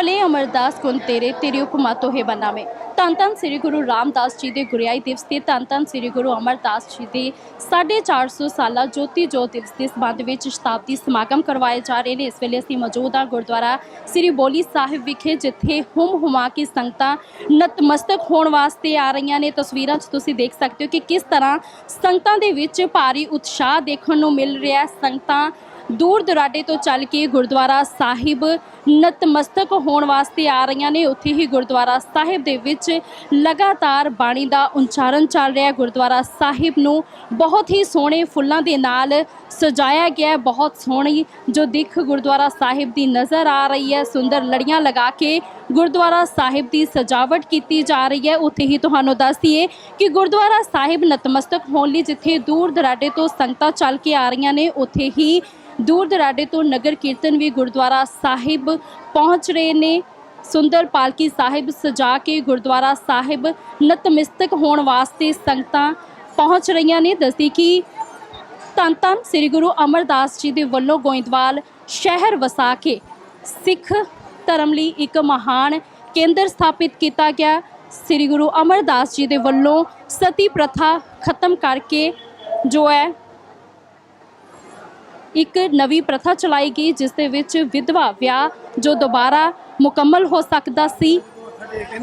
ਭਲੇ ਅਮਰਦਾਸ ਗੁਣ ਤੇਰੇ ਤੇਰੀ ਉਪਮਾ ਤੋਹੇ ਬਨਾਵੇਂ ਧੰਨ ਧੰਨ ਸ੍ਰੀ ਗੁਰੂ ਰਾਮਦਾਸ ਜੀ ਦੇ ਗੁਰਿਆਈ ਦਿਵਸ ਤੇ ਧੰਨ ਧੰਨ ਸ੍ਰੀ ਗੁਰੂ ਅਮਰਦਾਸ ਜੀ ਦੇ 450 ਸਾਲਾ ਜੋਤੀ ਜੋਤ ਦਿਵਸ ਦੇ ਸੰਬੰਧ ਵਿੱਚ ਸ਼ਤਾਬਦੀ ਸਮਾਗਮ ਕਰਵਾਏ ਜਾ ਰਹੇ ਨੇ ਇਸ ਵੇਲੇ ਅਸੀਂ ਮੌਜੂਦ ਹਾਂ ਗੁਰਦੁਆਰਾ ਸ੍ਰੀ ਬੋਲੀ ਸਾਹਿਬ ਵਿਖੇ ਜਿੱਥੇ ਹੁਮ ਹੁਮਾ ਕੇ ਸੰਗਤਾਂ ਨਤਮਸਤਕ ਹੋਣ ਵਾਸਤੇ ਆ ਰਹੀਆਂ ਨੇ ਤਸਵੀਰਾਂ 'ਚ ਤੁਸੀਂ ਦੇਖ ਸਕਦੇ ਹੋ ਕਿ ਕਿਸ ਤਰ੍ਹਾਂ ਸੰਗਤਾਂ ਦੇ ਵਿੱਚ ਭਾਰੀ ਉਤਸ਼ਾਹ ਦੇਖਣ ਨੂੰ ਮਿਲ ਰਿਹਾ ਸੰਗਤਾਂ ਦੂਰ ਦੁਰਾਡੇ ਤੋਂ ਚੱਲ ਕੇ ਗੁਰਦੁਆਰਾ ਸਾਹਿਬ ਨਤਮਸਤਕ ਹੋਣ ਵਾਸਤੇ ਆ ਰਹੀਆਂ ਨੇ। ਉੱਥੇ ਹੀ ਗੁਰਦੁਆਰਾ ਸਾਹਿਬ ਦੇ ਵਿੱਚ ਲਗਾਤਾਰ ਬਾਣੀ ਦਾ ਉਚਾਰਨ ਚੱਲ ਰਿਹਾ ਗੁਰਦੁਆਰਾ ਸਾਹਿਬ ਨੂੰ ਬਹੁਤ ਹੀ ਸੋਹਣੇ ਫੁੱਲਾਂ ਦੇ ਨਾਲ ਸਜਾਇਆ ਗਿਆ ਬਹੁਤ ਸੋਹਣੀ ਜੋ ਦਿੱਖ ਗੁਰਦੁਆਰਾ ਸਾਹਿਬ ਦੀ ਨਜ਼ਰ ਆ ਰਹੀ ਹੈ। ਸੁੰਦਰ ਲੜੀਆਂ ਲਗਾ ਕੇ ਗੁਰਦੁਆਰਾ ਸਾਹਿਬ ਦੀ ਸਜਾਵਟ ਕੀਤੀ ਜਾ ਰਹੀ ਹੈ। ਉੱਥੇ ਹੀ ਤੁਹਾਨੂੰ ਦੱਸ ਦਈਏ ਕਿ ਗੁਰਦੁਆਰਾ ਸਾਹਿਬ ਨਤਮਸਤਕ ਹੋਣ ਲਈ ਜਿੱਥੇ ਦੂਰ ਦਰਾਡੇ ਤੋਂ ਸੰਗਤਾਂ ਚੱਲ ਕੇ ਆ ਰਹੀਆਂ ਨੇ, ਉੱਥੇ ਹੀ ਦੂਰ ਦਰਾਡੇ ਤੋਂ ਨਗਰ ਕੀਰਤਨ ਵੀ ਗੁਰਦੁਆਰਾ ਸਾਹਿਬ ਪਹੁੰਚ ਰਹੇ ਨੇ। ਸੁੰਦਰ ਪਾਲਕੀ ਸਾਹਿਬ ਸਜਾ ਕੇ ਗੁਰਦੁਆਰਾ ਸਾਹਿਬ ਨਤਮਸਤਕ ਹੋਣ ਵਾਸਤੇ ਸੰਗਤਾਂ ਪਹੁੰਚ ਰਹੀਆਂ ਨੇ। ਦੱਸਦੀ ਕਿ ਧੰਨ ਧੰਨ ਸ੍ਰੀ ਗੁਰੂ ਅਮਰਦਾਸ ਜੀ ਦੇ ਵੱਲੋਂ ਗੋਇੰਦਵਾਲ ਸ਼ਹਿਰ ਵਸਾ ਕੇ ਸਿੱਖ ਧਰਮ ਲਈ ਇੱਕ ਮਹਾਨ ਕੇਂਦਰ ਸਥਾਪਿਤ ਕੀਤਾ ਗਿਆ। ਸ੍ਰੀ ਗੁਰੂ ਅਮਰਦਾਸ ਜੀ ਦੇ ਵੱਲੋਂ ਸਤੀ ਪ੍ਰਥਾ ਖਤਮ ਕਰਕੇ ਜੋ ਹੈ ਇੱਕ ਨਵੀਂ ਪ੍ਰਥਾ ਚਲਾਈ ਗਈ, ਜਿਸ ਦੇ ਵਿੱਚ ਵਿਧਵਾ ਵਿਆਹ ਜੋ ਦੁਬਾਰਾ ਮੁਕੰਮਲ ਹੋ ਸਕਦਾ ਸੀ,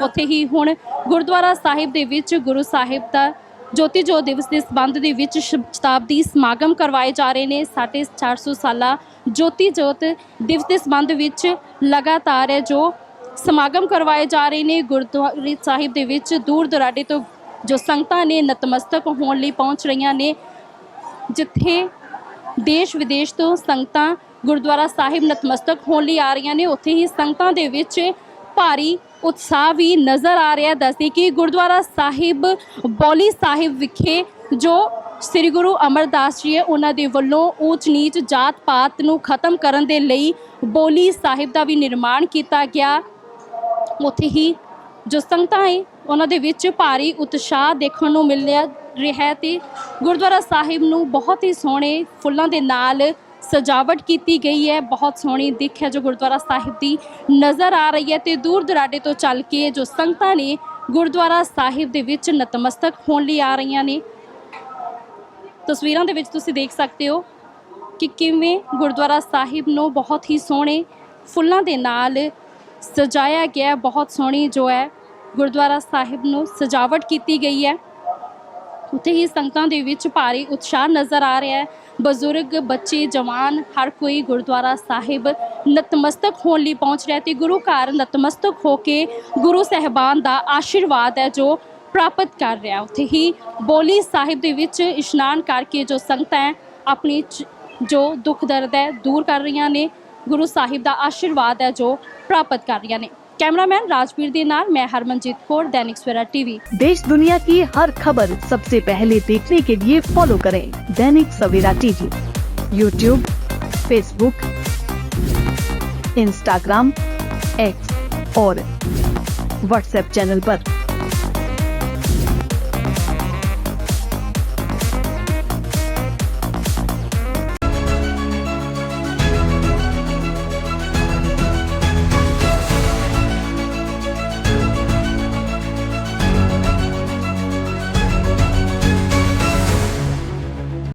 ਉੱਥੇ ਹੀ ਹੁਣ ਗੁਰਦੁਆਰਾ ਸਾਹਿਬ ਦੇ ਵਿੱਚ ਗੁਰੂ ਸਾਹਿਬ ਦਾ ਜੋਤੀ ਜੋਤ ਦਿਵਸ ਦੇ ਸਬੰਧ ਦੇ ਵਿੱਚ ਸ਼ਬ- ਸ਼ਤਾਬਦੀ ਸਮਾਗਮ ਕਰਵਾਏ ਜਾ ਰਹੇ ਨੇ। 450 ਸਾਲਾ ਜੋਤੀ ਜੋਤ ਦਿਵਸ ਦੇ ਸਬੰਧ ਵਿੱਚ ਲਗਾਤਾਰ ਹੈ ਜੋ ਸਮਾਗਮ ਕਰਵਾਏ ਜਾ ਰਹੇ ਨੇ, ਗੁਰਦੁਆਰੇ ਸਾਹਿਬ ਦੇ ਵਿੱਚ ਦੂਰ ਦੁਰਾਡੇ ਤੋਂ ਜੋ ਸੰਗਤਾਂ ਨੇ ਨਤਮਸਤਕ ਹੋਣ ਲਈ ਪਹੁੰਚ ਰਹੀਆਂ ਨੇ, ਜਿੱਥੇ ਦੇਸ਼ ਵਿਦੇਸ਼ ਤੋਂ ਸੰਗਤਾਂ ਗੁਰਦੁਆਰਾ ਸਾਹਿਬ ਨਤਮਸਤਕ ਹੋਣ ਲਈ ਆ ਰਹੀਆਂ ਨੇ। ਉੱਥੇ ਹੀ ਸੰਗਤਾਂ ਦੇ ਵਿੱਚ ਭਾਰੀ ਉਤਸ਼ਾਹ ਵੀ ਨਜ਼ਰ ਆ ਰਿਹਾ ਦੱਸਦੀ ਕਿ ਗੁਰਦੁਆਰਾ ਸਾਹਿਬ, ਬੌਲੀ ਸਾਹਿਬ ਵਿਖੇ ਜੋ ਸ੍ਰੀ ਗੁਰੂ ਅਮਰਦਾਸ ਜੀ ਹੈ, ਉਹਨਾਂ ਦੇ ਵੱਲੋਂ ਊਚ ਨੀਚ ਜਾਤ ਪਾਤ ਨੂੰ ਖਤਮ ਕਰਨ ਦੇ ਲਈ ਬੋਲੀ ਸਾਹਿਬ ਦਾ ਵੀ ਨਿਰਮਾਣ ਕੀਤਾ ਗਿਆ। ਉੱਥੇ ਹੀ ਜੋ ਸੰਗਤਾਂ ਹੈ, ਉਹਨਾਂ ਦੇ ਵਿੱਚ ਭਾਰੀ ਉਤਸ਼ਾਹ ਦੇਖਣ ਨੂੰ ਮਿਲ ਰਿਹਾ ਰਿਹਾ ਹੈ ਤੇ ਗੁਰਦੁਆਰਾ ਸਾਹਿਬ ਨੂੰ ਬਹੁਤ ਹੀ ਸੋਹਣੇ ਫੁੱਲਾਂ ਦੇ ਨਾਲ ਸਜਾਵਟ ਕੀਤੀ ਗਈ ਹੈ। ਬਹੁਤ ਸੋਹਣੀ ਦਿੱਖ ਹੈ ਜੋ ਗੁਰਦੁਆਰਾ ਸਾਹਿਬ ਦੀ ਨਜ਼ਰ ਆ ਰਹੀ ਹੈ ਤੇ ਦੂਰ ਦਰਾਡੇ ਤੋਂ ਚੱਲ ਕੇ ਜੋ ਸੰਗਤਾਂ ਨੇ ਗੁਰਦੁਆਰਾ ਸਾਹਿਬ ਦੇ ਵਿੱਚ ਨਤਮਸਤਕ ਹੋਣ ਲਈ ਆ ਰਹੀਆਂ ਨੇ। ਤਸਵੀਰਾਂ ਦੇ ਵਿੱਚ ਤੁਸੀਂ ਦੇਖ ਸਕਦੇ ਹੋ ਕਿ ਕਿਵੇਂ ਗੁਰਦੁਆਰਾ ਸਾਹਿਬ ਨੂੰ ਬਹੁਤ ਹੀ ਸੋਹਣੇ ਫੁੱਲਾਂ ਦੇ ਨਾਲ ਸਜਾਇਆ ਗਿਆ ਬਹੁਤ ਸੋਹਣੀ ਜੋ ਹੈ ਗੁਰਦੁਆਰਾ ਸਾਹਿਬ ਨੂੰ ਸਜਾਵਟ ਕੀਤੀ ਗਈ ਹੈ। ਉੱਥੇ ਹੀ ਸੰਗਤਾਂ ਦੇ ਵਿੱਚ ਭਾਰੀ ਉਤਸ਼ਾਹ ਨਜ਼ਰ ਆ ਰਿਹਾ ਹੈ। ਬਜ਼ੁਰਗ, ਬੱਚੇ, ਜਵਾਨ, ਹਰ ਕੋਈ ਗੁਰਦੁਆਰਾ ਸਾਹਿਬ ਨਤਮਸਤਕ ਹੋਣ ਲਈ ਪਹੁੰਚ ਰਿਹਾ ਤੇ ਗੁਰੂ ਘਰ ਨਤਮਸਤਕ ਹੋ ਕੇ ਗੁਰੂ ਸਹਿਬਾਨ ਦਾ ਆਸ਼ੀਰਵਾਦ ਹੈ ਜੋ ਪ੍ਰਾਪਤ ਕਰ ਰਿਹਾ ਉੱਥੇ ਹੀ ਬੋਲੀ ਸਾਹਿਬ ਦੇ ਵਿੱਚ ਇਸ਼ਨਾਨ ਕਰਕੇ ਜੋ ਸੰਗਤਾਂ ਆਪਣੀ ਜੋ ਦੁੱਖ ਦਰਦ ਹੈ ਦੂਰ ਕਰ ਰਹੀਆਂ ਨੇ, ਗੁਰੂ ਸਾਹਿਬ ਦਾ ਆਸ਼ੀਰਵਾਦ ਹੈ ਜੋ ਪ੍ਰਾਪਤ ਕਰ ਰਹੀਆਂ ਨੇ। कैमरामैन राजवीर दीनार, मैं हरमनजीत कौर, दैनिक सवेरा टीवी देश दुनिया की हर खबर सबसे पहले देखने के लिए फॉलो करें Dainik Savera TV YouTube Facebook Instagram X और व्हाट्सएप चैनल पर।